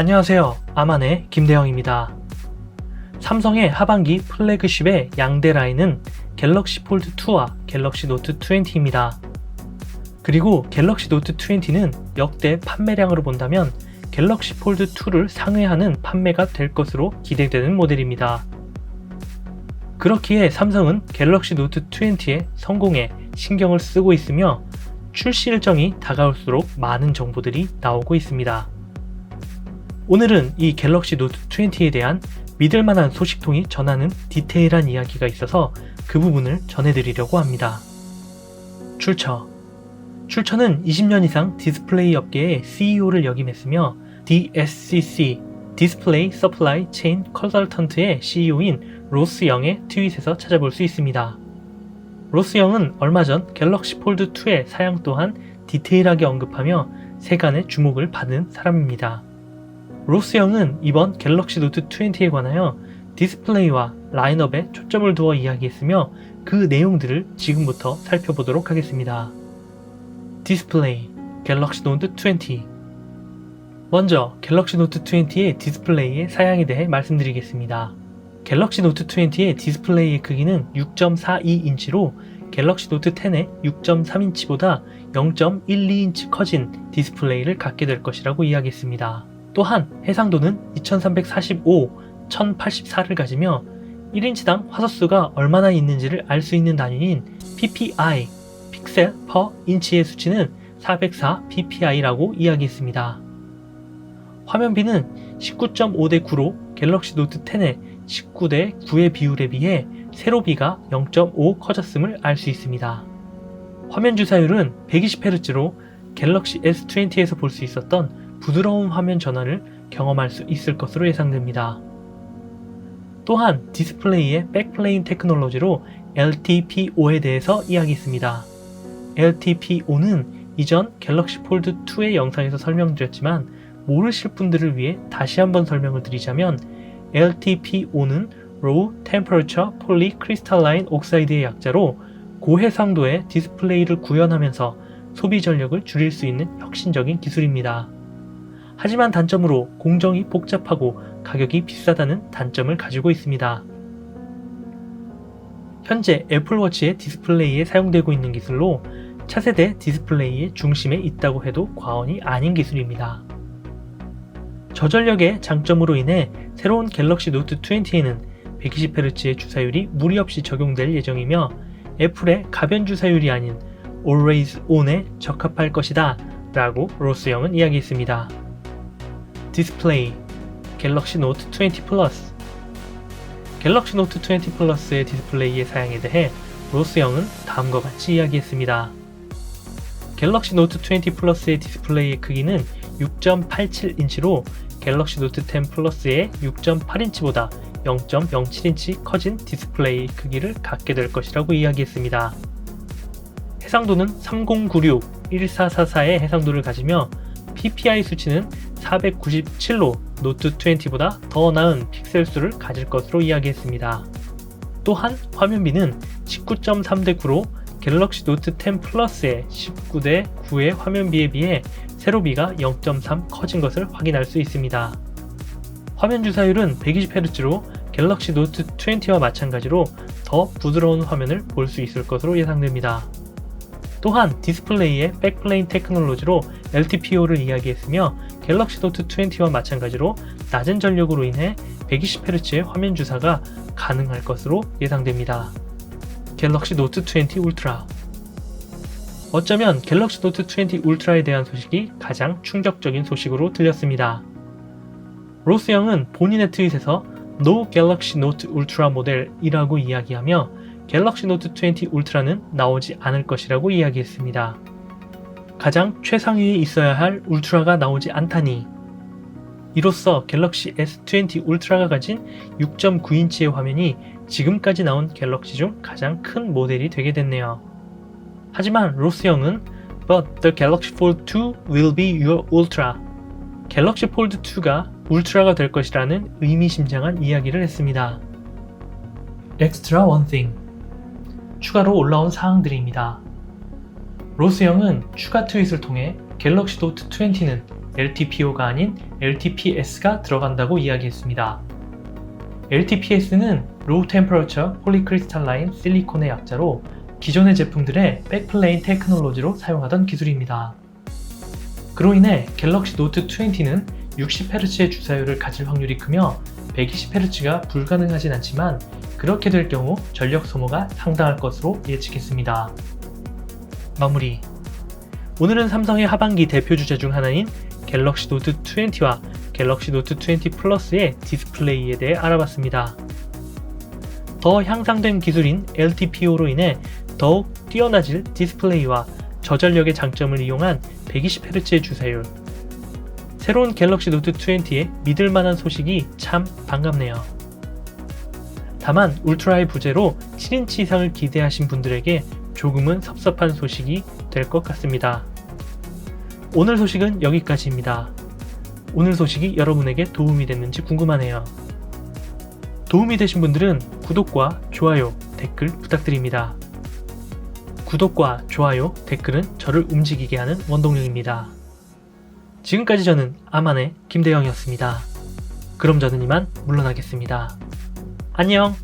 안녕하세요. 아만의 김대영입니다. 삼성의 하반기 플래그십의 양대 라인은 갤럭시 폴드 2와 갤럭시 노트 20입니다. 그리고 갤럭시 노트 20는 역대 판매량으로 본다면 갤럭시 폴드 2를 상회하는 판매가 될 것으로 기대되는 모델입니다. 그렇기에 삼성은 갤럭시 노트 20의 성공에 신경을 쓰고 있으며 출시 일정이 다가올수록 많은 정보들이 나오고 있습니다. 오늘은 이 갤럭시 노트 20에 대한 믿을만한 소식통이 전하는 디테일한 이야기가 있어서 그 부분을 전해드리려고 합니다. 출처 출처는 20년 이상 디스플레이 업계의 CEO를 역임했으며 DSCC 디스플레이 서플라이 체인 컨설턴트의 CEO인 로스 영의 트윗에서 찾아볼 수 있습니다. 로스 영은 얼마 전 갤럭시 폴드 2의 사양 또한 디테일하게 언급하며 세간의 주목을 받은 사람입니다. 로스 영은 이번 갤럭시 노트 20에 관하여 디스플레이와 라인업에 초점을 두어 이야기했으며 그 내용들을 지금부터 살펴보도록 하겠습니다. 디스플레이 갤럭시 노트 20 먼저 갤럭시 노트 20의 디스플레이의 사양에 대해 말씀드리겠습니다. 갤럭시 노트 20의 디스플레이의 크기는 6.42인치로 갤럭시 노트 10의 6.3인치보다 0.12인치 커진 디스플레이를 갖게 될 것이라고 이야기했습니다. 또한 해상도는 2345, 1084를 가지며 1인치당 화소수가 얼마나 있는지를 알 수 있는 단위인 PPI, 픽셀 퍼 인치의 수치는 404 PPI라고 이야기했습니다. 화면비는 19.5 대 9로 갤럭시 노트 10의 19 대 9의 비율에 비해 세로비가 0.5 커졌음을 알 수 있습니다. 화면 주사율은 120Hz로 갤럭시 S20에서 볼 수 있었던 부드러운 화면 전환을 경험할 수 있을 것으로 예상됩니다. 또한 디스플레이의 백플레인 테크놀로지로 LTPO에 대해서 이야기했습니다. LTPO는 이전 갤럭시 폴드 2의 영상에서 설명드렸지만 모르실 분들을 위해 다시 한번 설명을 드리자면 LTPO는 Low Temperature Polycrystalline Oxide의 약자로 고해상도의 디스플레이를 구현하면서 소비 전력을 줄일 수 있는 혁신적인 기술입니다. 하지만 단점으로 공정이 복잡하고 가격이 비싸다는 단점을 가지고 있습니다. 현재 애플워치의 디스플레이에 사용되고 있는 기술로 차세대 디스플레이의 중심에 있다고 해도 과언이 아닌 기술입니다. 저전력의 장점으로 인해 새로운 갤럭시 노트 20에는 120Hz의 주사율이 무리 없이 적용될 예정이며 애플의 가변 주사율이 아닌 Always On에 적합할 것이다 라고 로스 형은 이야기했습니다. 디스플레이 갤럭시 노트 20 플러스 갤럭시 노트 20 플러스의 디스플레이의 사양에 대해 로스 형은 다음과 같이 이야기했습니다. 갤럭시 노트 20 플러스의 디스플레이의 크기는 6.87인치로 갤럭시 노트 10 플러스의 6.8인치보다 0.07인치 커진 디스플레이 크기를 갖게 될 것이라고 이야기했습니다. 해상도는 3096, 1444의 해상도를 가지며 PPI 수치는 497로 노트 20보다 더 나은 픽셀 수를 가질 것으로 이야기했습니다. 또한 화면비는 19.3대 9로 갤럭시 노트 10 플러스의 19대 9의 화면비에 비해 세로비가 0.3 커진 것을 확인할 수 있습니다. 화면 주사율은 120Hz로 갤럭시 노트 20와 마찬가지로 더 부드러운 화면을 볼 수 있을 것으로 예상됩니다. 또한 디스플레이의 백플레인 테크놀로지로 LTPO를 이야기했으며 갤럭시 노트 20와 마찬가지로 낮은 전력으로 인해 120Hz의 화면 주사가 가능할 것으로 예상됩니다. 갤럭시 노트 20 울트라 어쩌면 갤럭시 노트 20 울트라에 대한 소식이 가장 충격적인 소식으로 들렸습니다. 로스 형은 본인의 트윗에서 No Galaxy Note 모델이라고 이야기하며 갤럭시 노트 20 울트라는 나오지 않을 것이라고 이야기했습니다. 가장 최상위에 있어야 할 울트라가 나오지 않다니 이로써 갤럭시 S20 울트라가 가진 6.9인치의 화면이 지금까지 나온 갤럭시 중 가장 큰 모델이 되게 됐네요. 하지만 로스 형은 But the Galaxy Fold 2 will be your ultra. 갤럭시 폴드 2가 울트라가 될 것이라는 의미심장한 이야기를 했습니다. Extra One Thing 추가로 올라온 사항들입니다. 로스 형은 추가 트윗을 통해 갤럭시 노트 20는 LTPO가 아닌 LTPS가 들어간다고 이야기했습니다. LTPS는 Low Temperature Polycrystalline Silicone의 약자로 기존의 제품들의 백플레인 테크놀로지로 사용하던 기술입니다. 그로 인해 갤럭시 노트 20는 60Hz의 주사율을 가질 확률이 크며 120Hz가 불가능하진 않지만 그렇게 될 경우 전력 소모가 상당할 것으로 예측했습니다. 마무리 오늘은 삼성의 하반기 대표 주자 중 하나인 갤럭시 노트 20와 갤럭시 노트 20 플러스의 디스플레이에 대해 알아봤습니다. 더 향상된 기술인 LTPO로 인해 더욱 뛰어나질 디스플레이와 저전력의 장점을 이용한 120Hz의 주사율. 새로운 갤럭시 노트 20의 믿을만한 소식이 참 반갑네요. 다만 울트라의 부재로 7인치 이상을 기대하신 분들에게 조금은 섭섭한 소식이 될 것 같습니다. 오늘 소식은 여기까지입니다. 오늘 소식이 여러분에게 도움이 됐는지 궁금하네요. 도움이 되신 분들은 구독과 좋아요, 댓글 부탁드립니다. 구독과 좋아요, 댓글은 저를 움직이게 하는 원동력입니다. 지금까지 저는 아만의 김대영이었습니다. 그럼 저는 이만 물러나겠습니다. 안녕!